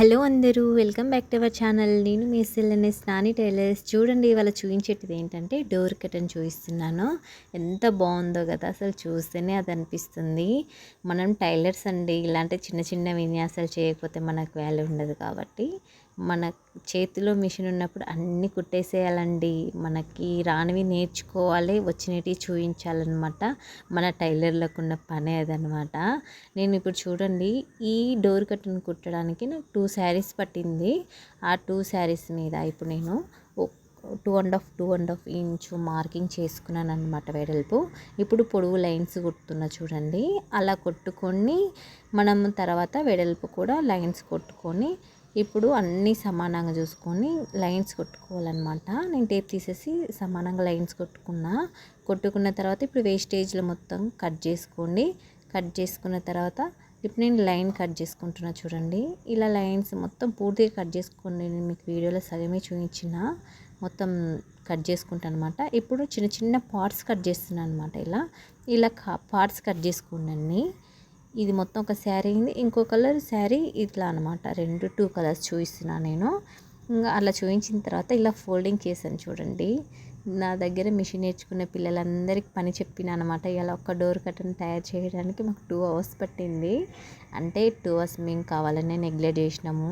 Hello అందరూ welcome back to our channel. నేను మీ సెల్లనే స్నాని టైలర్స్. చూడండి ఇవాళ చూపించేటిది ఏంటంటే డోర్ కటన్ చూపిస్తున్నాను. ఎంత బాగుందో కదా అసలు చూస్తేనే అది అనిపిస్తుంది. మనం టైలర్స్ అండి ఇలాంటి చిన్న చిన్న విన్యాసాలు చేయకపోతే మనకు వాల్యూ ఉండదు కాబట్టి మన చేతిలో మిషన్ ఉన్నప్పుడు అన్నీ కుట్టేసేయాలండి. మనకి రానివి నేర్చుకోవాలి వచ్చినవి చూపించాలన్నమాట మన టైలర్లకు ఉన్న పనే అదనమాట నేను ఇప్పుడు చూడండి ఈ డోర్ కట్టను కుట్టడానికి నాకు టూ శారీస్ పట్టింది. ఆ టూ శారీస్ మీద ఇప్పుడు నేను two and half two and half inch marking చేసుకున్నాను అనమాట వెడల్పు. ఇప్పుడు పొడవు లైన్స్ కుట్టున్నా చూడండి. అలా కొట్టుకొని మనం తర్వాత వెడల్పు కూడా లైన్స్ కొట్టుకొని ఇప్పుడు అన్నీ సమానంగా చూసుకొని లైన్స్ కొట్టుకోవాలన్నమాట. నేను టేప్ తీసేసి సమానంగా లైన్స్ కొట్టుకున్నా. కొట్టుకున్న తర్వాత ఇప్పుడు వేస్టేజ్లో మొత్తం కట్ చేసుకోండి. కట్ చేసుకున్న తర్వాత ఇప్పుడు నేను లైన్ కట్ చేసుకుంటున్నా చూడండి. ఇలా లైన్స్ మొత్తం పూర్తిగా కట్ చేసుకోండి నేను మీకు వీడియోలో సగమే చూపించిన మొత్తం కట్ చేసుకుంటాను అనమాట ఇప్పుడు చిన్న చిన్న పార్ట్స్ కట్ చేస్తున్నాను అనమాట ఇలా. ఇలా పార్ట్స్ కట్ చేసుకోండి ఇది మొత్తం ఒక శారీ అయింది. ఇంకో కలర్ శారీ ఇట్లా అనమాట రెండు టూ కలర్స్ చూపిస్తున్నాను నేను. ఇంకా అలా చూపించిన తర్వాత ఇలా ఫోల్డింగ్ చేశాను చూడండి. నా దగ్గర మిషన్ నేర్చుకున్న పిల్లలందరికీ పని చెప్పిన అనమాట ఇలా ఒక డోర్ కట్టను తయారు చేయడానికి మాకు టూ అవర్స్ పట్టింది. అంటే టూ అవర్స్ మేము కావాలని నెగ్లెక్ట్ చేసినాము.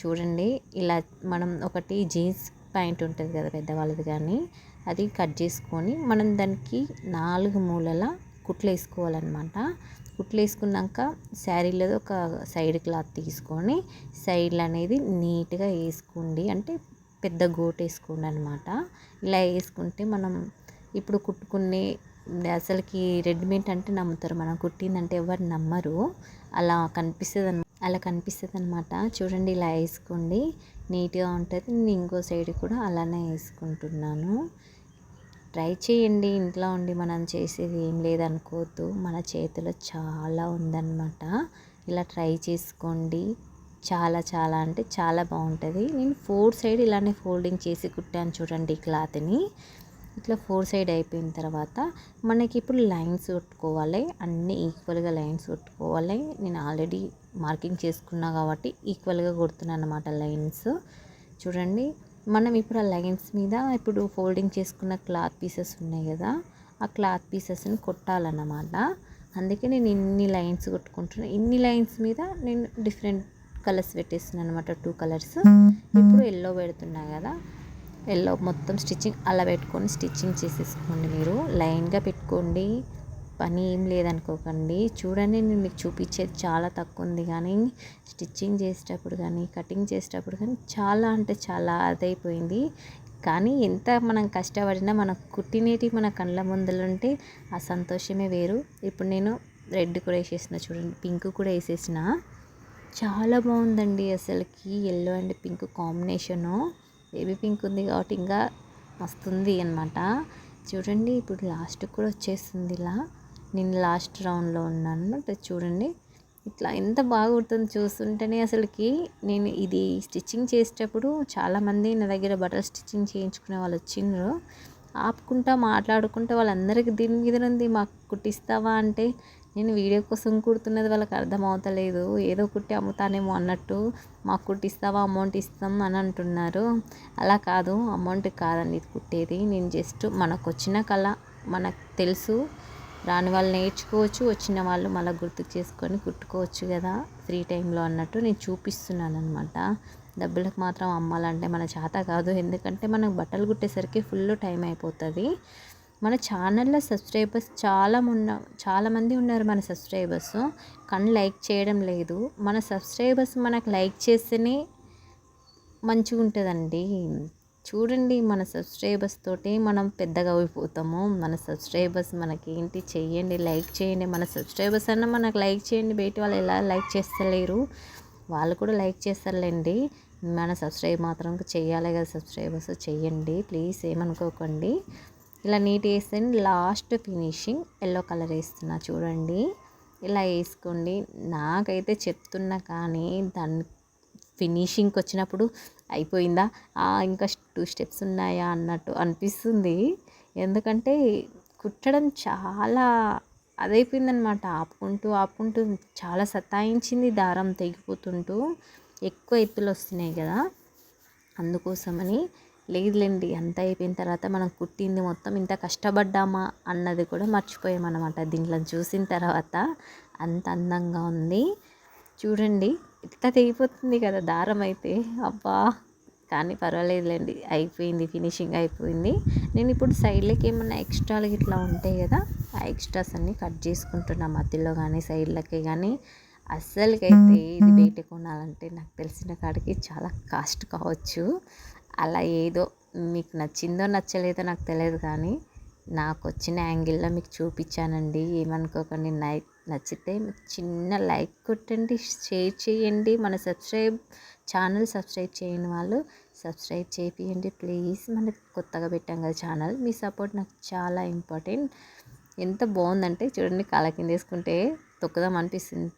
చూడండి ఇలా మనం ఒకటి జీన్స్ ప్యాంట్ ఉంటుంది కదా పెద్దవాళ్ళది కానీ అది కట్ చేసుకొని మనం దానికి నాలుగు మూలల కుట్లు వేసుకోవాలన్నమాట కుట్లు వేసుకున్నాక శారీలో ఒక సైడ్ క్లాత్ తీసుకొని సైడ్లు అనేది నీట్గా వేసుకోండి అంటే పెద్ద గోట్ వేసుకోండి అనమాట ఇలా వేసుకుంటే మనం ఇప్పుడు కుట్టుకునే అసలుకి రెడీమేడ్ అంటే నమ్ముతారు. మనం కుట్టిందంటే ఎవరు నమ్మరు. అలా కనిపిస్తుంది అలా కనిపిస్తుంది అనమాట చూడండి ఇలా వేసుకోండి నీట్గా ఉంటుంది. నేను ఇంకో సైడ్ కూడా అలానే వేసుకుంటున్నాను ట్రై చేయండి. ఇంట్లో ఉండి మనం చేసేది ఏం లేదనుకోవద్దు. మన చేతిలో చాలా ఉందన్నమాట. ఇలా ట్రై చేసుకోండి. చాలా చాలా అంటే చాలా బాగుంటుంది. నేను ఫోర్ సైడ్ ఇలానే ఫోల్డింగ్ చేసి కుట్టాను చూడండి క్లాత్ని. ఇట్లా ఫోర్ సైడ్ అయిపోయిన తర్వాత మనకి ఇప్పుడు లైన్స్ కొట్టుకోవాలి అన్నీ ఈక్వల్గా లైన్స్ కొట్టుకోవాలి నేను ఆల్రెడీ మార్కింగ్ చేసుకున్నా కాబట్టి ఈక్వల్గా కొడుతున్నాను అనమాట లైన్స్. చూడండి. మనం ఇప్పుడు ఆ లైన్స్ మీద ఇప్పుడు ఫోల్డింగ్ చేసుకున్న క్లాత్ పీసెస్ ఉన్నాయి కదా ఆ క్లాత్ పీసెస్ని కొట్టాలన్నమాట. అందుకే నేను ఇన్ని లైన్స్ కొట్టుకుంటున్నాను ఇన్ని లైన్స్ మీద నేను డిఫరెంట్ కలర్స్ పెట్టేస్తున్నాను అనమాట టూ కలర్స్. ఇప్పుడు ఎల్లో పెడుతున్నా కదా ఎల్లో మొత్తం స్టిచ్చింగ్ అలా పెట్టుకొని స్టిచ్చింగ్ చేసేసుకోండి మీరు. లైన్గా పెట్టుకోండి. పని ఏం లేదనుకోకండి. చూడండి నేను మీకు చూపించేది చాలా తక్కువ ఉంది కానీ స్టిచ్చింగ్ చేసేటప్పుడు కానీ కటింగ్ చేసేటప్పుడు కానీ చాలా అంటే చాలా అదైపోయింది. కానీ ఎంత మనం కష్టపడినా మన కుట్టినేటి మన కళ్ళ ముందలుంటే ఆ సంతోషమే వేరు. ఇప్పుడు నేను రెడ్ కూడా వేసేసిన చూడండి పింక్ కూడా వేసేసిన. చాలా బాగుందండి అసలుకి yellow and pink combination baby pink ఉంది కాబట్టి ఇంకా వస్తుంది అనమాట చూడండి ఇప్పుడు లాస్ట్ కూడా వచ్చేస్తుంది ఇలా. నేను లాస్ట్ రౌండ్లో ఉన్నాను. చూడండి ఇట్లా ఎంత బాగా కుడుతుంది చూస్తుంటేనే అసలుకి నేను ఇది స్టిచ్చింగ్ చేసేటప్పుడు చాలామంది నా దగ్గర బటర్ స్టిచ్చింగ్ చేయించుకునే వాళ్ళు వచ్చిండ్రు. ఆపుకుంటా మాట్లాడుకుంటా వాళ్ళందరికీ దీని మీద ఉంది మాకు కుట్టిస్తావా అంటే నేను వీడియో కోసం కుడుతున్నది వాళ్ళకి అర్థం అవుతలేదు. ఏదో కుట్టి అమ్ముతానేమో అన్నట్టు మాకు కుట్టిస్తావా అమౌంట్ ఇస్తాం అని అంటున్నారు. అలా కాదు అమౌంట్ కాదండి ఇది కుట్టేది. నేను జస్ట్ మనకు వచ్చిన కళ మనకు తెలుసు. రాని వాళ్ళు నేర్చుకోవచ్చు వచ్చిన వాళ్ళు మళ్ళీ గుర్తు చేసుకొని కుట్టుకోవచ్చు కదా. ఫ్రీ టైంలో అన్నట్టు నేను చూపిస్తున్నాను అనమాట డబ్బులకు మాత్రం అమ్మాలంటే మన చేత కాదు. ఎందుకంటే మనం బట్టలు కుట్టేసరికి ఫుల్ టైం అయిపోతుంది. మన ఛానల్లో సబ్స్క్రైబర్స్ చాలా ఉన్న చాలామంది ఉన్నారు మన సబ్స్క్రైబర్స్. కానీ లైక్ చేయడం లేదు. మన సబ్స్క్రైబర్స్ మనకు లైక్ చేస్తేనే మంచిగా ఉంటుందండి చూడండి మన సబ్స్క్రైబర్స్ తోటి మనం పెద్దగా అయిపోతాము. మన సబ్స్క్రైబర్స్ మనకి ఏంటి లైక్ చేయండి మన సబ్స్క్రైబర్స్ అన్న మనకు లైక్ చేయండి బయట వాళ్ళు ఎలా లైక్ చేస్తలేరు? వాళ్ళు కూడా లైక్ చేస్తారులేండి. మన సబ్స్క్రైబ్ మాత్రం చేయాలి కదా సబ్స్క్రైబర్స్ చేయండి ప్లీజ్ ఏమనుకోకండి. ఇలా నీట్ వేస్తే లాస్ట్ ఫినిషింగ్ ఎల్లో కలర్ వేస్తున్నా చూడండి. ఇలా వేసుకోండి. నాకైతే చెప్తున్నా కానీ దాని ఫినిషింగ్కి వచ్చినప్పుడు అయిపోయిందా? ఇంకా టూ స్టెప్స్ ఉన్నాయా అన్నట్టు అనిపిస్తుంది. ఎందుకంటే కుట్టడం చాలా అదైపోయిందనమాట ఆపుకుంటూ ఆపుకుంటూ చాలా సతాయించింది దారం తెగిపోతుంటూ ఎక్కువ ఎత్తులు వస్తున్నాయి కదా. అందుకోసమని లేదులేండి అంత అయిపోయిన తర్వాత మనం కుట్టింది మొత్తం ఇంత కష్టపడ్డామా అన్నది కూడా మర్చిపోయామన్నమాట. దీంట్లో చూసిన తర్వాత అంత అందంగా ఉంది. చూడండి ఇట్లా తెగిపోతుంది కదా దారం అయితే. అబ్బా! కానీ పర్వాలేదులేండి. అయిపోయింది ఫినిషింగ్ అయిపోయింది. నేను ఇప్పుడు సైడ్లకి ఏమన్నా ఎక్స్ట్రాలు ఇట్లా ఉంటాయి కదా ఆ ఎక్స్ట్రాస్ అన్నీ కట్ చేసుకుంటున్నా మధ్యలో కానీ సైడ్లకి కానీ. అస్సలకైతే ఇది బయట కొనాలంటే నాకు తెలిసిన కాడికి చాలా కాస్ట్ కావచ్చు. అలా ఏదో మీకు నచ్చిందో నచ్చలేదో నాకు తెలియదు కానీ నాకు వచ్చిన యాంగిల్లో మీకు చూపించానండి. ఏమనుకోకండి నై నచ్చితే చిన్న లైక్ కొట్టండి షేర్ చేయండి. మన సబ్స్క్రైబ్ ఛానల్ సబ్స్క్రైబ్ చేయని వాళ్ళు సబ్స్క్రైబ్ చేయండి ప్లీజ్ మనకి కొత్తగా పెట్టాం కదా ఛానల్. మీ సపోర్ట్ నాకు చాలా ఇంపార్టెంట్. ఎంత బాగుందంటే చూడండి కాళ్ళ కింద వేసుకుంటే తొక్కుదాం అనిపిస్తుంది.